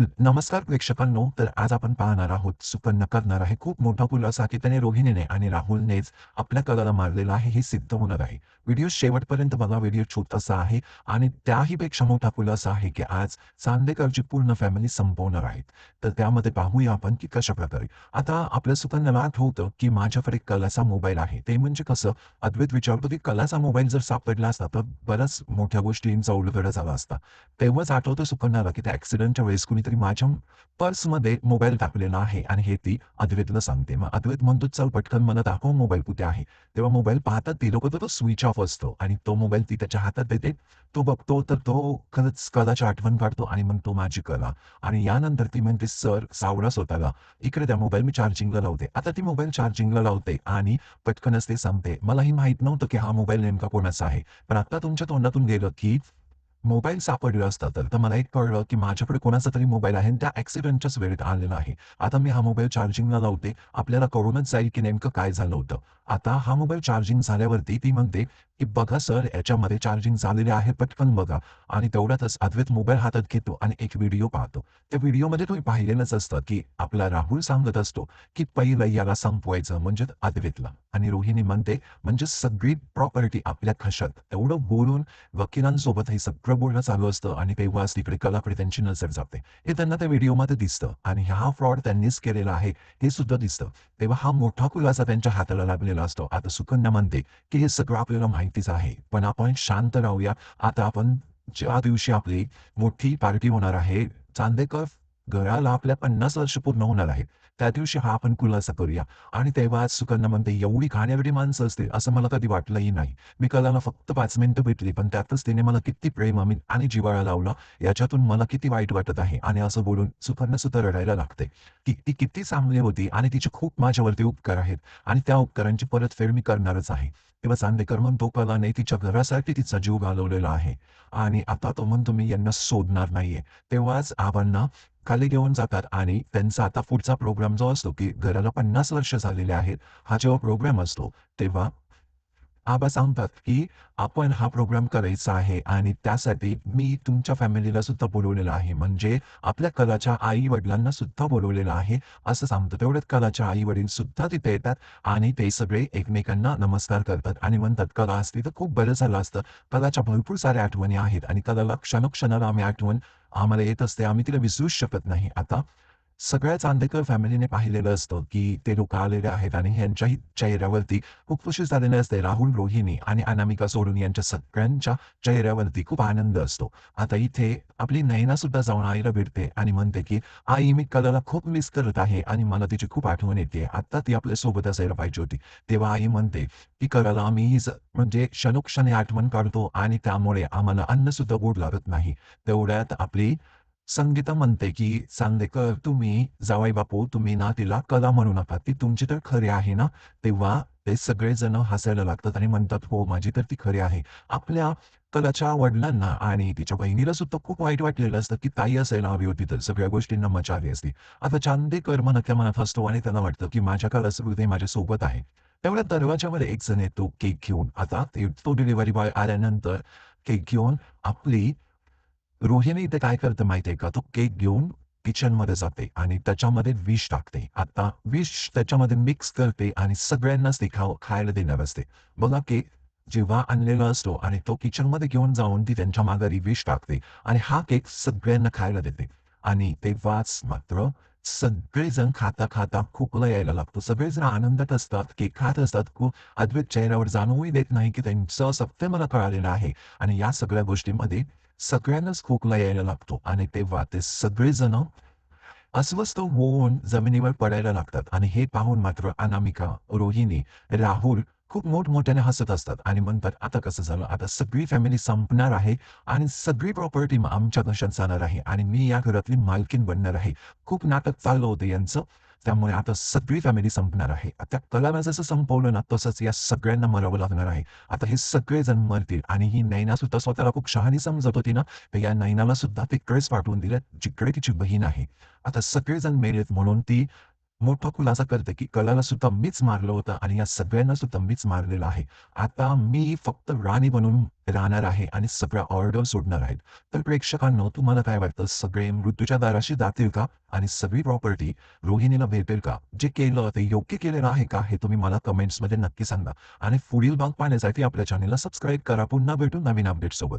नमस्कार प्रेक्षकांनो, तर आज आपण पाहणार आहोत सुकन्या करणार आहे खूप मोठा खुलासा की त्याने रोहिणीने आणि राहुलनेच आपल्या कलाला मारलेला आहे हे सिद्ध होणार आहे. व्हिडिओ शेवटपर्यंत बघा. व्हिडिओ छोटासा आहे आणि त्याही पेक्षा मोठा खुलासा आहे की आज चांदेकरची पूर्ण फॅमिली संपवणार आहेत. तर त्यामध्ये पाहूया आपण की कशाप्रकारे. आता आपल्या सुकन्याला आठवतं की माझ्याकडे कलाचा मोबाईल आहे. ते म्हणजे कसं अद्वैत विचारतो की कलाचा मोबाईल जर सापडला असता तर बऱ्याच मोठ्या गोष्टींचा उलगडा झाला असता. तेव्हाच आठवतं सुकन्याला की त्या ऍक्सिडेंटच्या वेळेस कुणी कुणीतरी माझ्या पर्समध्ये मोबाईल टाकलेला आहे आणि हे ती अद्वैतला सांगते. मग अद्वैत म्हणतो, "चल पटकन मला दाखव मोबाईल कुठे आहे." तेव्हा मोबाईल पाहतात ती लोक तर तो स्विच ऑफ असतो आणि तो मोबाईल ती त्याच्या हातात देते. तो बघतो तर तो खरंच कलाची आठवण काढतो आणि म्हणतो, "माझी कला." आणि यानंतर ती म्हणते, "सर सावडा स्वतःला. इकडे त्या मोबाईल मी चार्जिंगला लावते." आता ती मोबाईल चार्जिंगला लावते आणि पटकनच ते सांगते, "मलाही माहीत नव्हतं की हा मोबाईल नेमका कोणाचा आहे. पण आता तुमच्या तोंडातून गेलं की मोबाईल सापडला असता तर, तर मला एक कळलं की माझ्याकडे कोणाचा तरी मोबाईल आहे त्या ॲक्सिडेंटच्याच वेळेत आलेला आहे. आता मी हा मोबाईल चार्जिंगला लावते. आपल्याला कळूनच जाईल की नेमकं काय झालं होतं." आता हा मोबाईल चार्जिंग झाल्यावरती ती म्हणते की "बघा सर याच्यामध्ये चार्जिंग झालेले आहे. पटकन बघा." आणि तेवढ्यातच अद्वैत मोबाईल हातात घेतो आणि एक व्हिडिओ पाहतो. त्या व्हिडिओमध्ये तुम्ही पाहिलेलंच असतं की आपला राहुल सांगत असतो की "पहिलं याला संपवायचं म्हणजे अद्वैतला." आणि रोहिणी म्हणते, "म्हणजे सगळी प्रॉपर्टी आपल्या खशात." एवढं बोलून वकिलांसोबत हे सगळं बोलणं चालू असतं आणि तेव्हाच तिकडे कलाकडे त्यांची नजर जाते. हे त्यांना त्या व्हिडिओमध्ये दिसतं आणि हा फ्रॉड त्यांनीच केलेला आहे हे सुद्धा दिसतं. तेव्हा हा मोठा खुलासा त्यांच्या हाताला लागलेला असतो. आता सुकन्या म्हणते की "हे सगळं आपल्याला माहितीच आहे. पण आपण शांत राहूया. आता आपण ज्या दिवशी आपली मोठी पार्टी होणार आहे, चांदेकर घराला आपल्या 50 वर्ष पूर्ण होणार आहेत. त्या दिवशी हा आपण खुलासा करूया." आणि तेव्हाच सुकन्या म्हणते, "एवढी खाण्यावेळी माणसं असतील असं मला कधी वाटलंही नाही. मी कलाला फक्त पाच मिनिटं भेटली पण त्यातच तिने मला किती प्रेम आम्ही आणि जिवाळा लावला. याच्यातून मला किती वाईट वाटत आहे." आणि असं बोलून सुकन्या सुद्धा रडायला लागते की ती किती चांगली होती आणि तिचे खूप माझ्यावरती उपकार आहेत आणि त्या उपकारांची परतफेड मी करणारच आहे. तेव्हा चांदेकर म्हणतो, "कलाने तिच्या घरासाठी तिचा जीव घालवलेला आहे आणि आता तो म्हणतो मी यांना शोधणार नाहीये." तेव्हाच आबांना खाली घेऊन जातात आणि त्यांचा आता पुढचा प्रोग्राम जो असतो की घराला 50 वर्ष झालेले आहेत. हा जेव्हा प्रोग्राम असतो तेव्हा आबा सांगतात की "आपण हा प्रोग्राम करायचा आहे आणि त्यासाठी मी तुमच्या फॅमिलीला सुद्धा बोलवलेलं आहे. म्हणजे आपल्या कलाच्या आई-वडिलांना सुद्धा बोलवलेलं आहे." असं सांगतो. तेवढ्यात कलाच्या आई-वडील सुद्धा तिथे येतात आणि ते सगळे एकमेकांना नमस्कार करतात आणि म्हणतात, "कला असती तर खूप बरं झालं असतं. कलाच्या भरपूर साऱ्या आठवणी आहेत आणि कलाला क्षणक्षणाला आम्ही आठवण आम्हाला येत असते. आम्ही तिला विसरूच शकत नाही." आता सगळ्या चांदेकर फॅमिलीने पाहिलेलं असतं की ते लोक आलेले आहेत आणि यांच्याही चेहऱ्यावरती खूप झालेले असते. राहुल, रोहिणी आणि अनामिका सोडून यांच्या सगळ्यांच्या चेहऱ्यावरती खूप आनंद असतो. आता इथे आपली नयना सुद्धा जाऊन आईला भेटते आणि म्हणते की "आई मी कलाला खूप मिस करत आहे आणि मला तिची खूप आठवण येते. आता ती आपल्यासोबत असायला पाहिजे होती." तेव्हा आई म्हणते की "कलाला आम्ही म्हणजे क्षणोक्षणी आठवण काढतो आणि त्यामुळे आम्हाला अन्न सुद्धा गोड लागत नाही." तेवढ्यात आपली संगीता म्हणते की "चांदेकर तुम्ही जावई बापू तुम्ही ना तिला कला म्हणू नका. ती तुमची तर खरी आहे ना?" तेव्हा ते सगळेजण हसायला लागतात आणि म्हणतात, "हो माझी तर ती खरी आहे." आपल्या कलाच्या वडिलांना आणि तिच्या बहिणीला सुद्धा खूप वाईट वाटलेलं असतं की ताई असायला हवी होती तर सगळ्या गोष्टींना मजा आली असती. आता चांदेकर मनातल्या मनात असतो आणि त्यांना वाटतं की माझ्या कलाचं हृदय माझ्यासोबत आहे. त्यामुळे दरवाजामध्ये एक जण येतो केक घेऊन. आता ते तो डिलिव्हरी बॉय आल्यानंतर केक घेऊन आपली रोहिणी इथे काय करतं माहितीये का? तो केक घेऊन किचनमध्ये जाते आणि त्याच्यामध्ये विष टाकते. आता विष त्याच्यामध्ये मिक्स करते आणि सगळ्यांनाच ते खाव खायला देणार असते. बघा केक जेव्हा आणलेला असतो आणि तो किचनमध्ये घेऊन जाऊन ती त्यांच्या माघारी विष टाकते आणि हा केक सगळ्यांना खायला देते आणि तेव्हाच मात्र सगळेजण खाता-खाता खोकला यायला लागतो. सगळेजण आनंदात असतात, केक खात असतात. खूप अद्वैत चेहऱ्यावर जाणवूही देत नाही की त्यांचं सत्य मला कळालेलं आहे आणि या सगळ्या गोष्टींमध्ये सगळ्यांनाच खोकला यायला लागतो आणि तेव्हा ते सगळेजण अस्वस्थ होऊन जमिनीवर पडायला लागतात आणि हे पाहून मात्र अनामिका, रोहिणी, राहुल खूप मोठमोठ्याने हसत असतात आणि म्हणतात, "आता कसं झालं? आता सगळी फॅमिली संपणार आहे आणि सगळी प्रॉपर्टी आमच्या घशात जाणार आहे आणि मी या घरातली मालकीन बनणार आहे." खूप नाटक चाललं होतं यांचं. त्यामुळे आता सगळी फॅमिली संपणार आहे. आता कलाला जसं संपवलं ना तसंच या सगळ्यांना मरावं लागणार आहे. आता हे सगळेजण मरतील आणि ही नैना सुद्धा स्वतःला खूप शहाणी समजत होती ना, तर या नैनाला सुद्धा तिकडेच पाठवून दिलं जिकडे तिची बहीण आहे. आता सगळेजण मेलेत म्हणून ती मोठा खुलासा करते, की कलाला सुद्धा मीच मारलं होतं आणि या सगळ्यांना सुद्धा मीच मारलेलं आहे. आता मी फक्त राणी बनून राहणार आहे आणि सगळ्या ऑर्डर सोडणार आहेत. तर प्रेक्षकांनो तुम्हाला काय वाटतं? सगळे मृत्यूच्या दाराशी जातील का? आणि सगळी प्रॉपर्टी रोहिणीला भेटेल का? जे केलं ते योग्य केलेलं आहे का? हे तुम्ही मला कमेंट्समध्ये नक्की सांगा आणि पुढील भाग पाहण्यासाठी आपल्या चॅनेलला सबस्क्राईब करा. पुन्हा भेटू नवीन अपडेट सोबत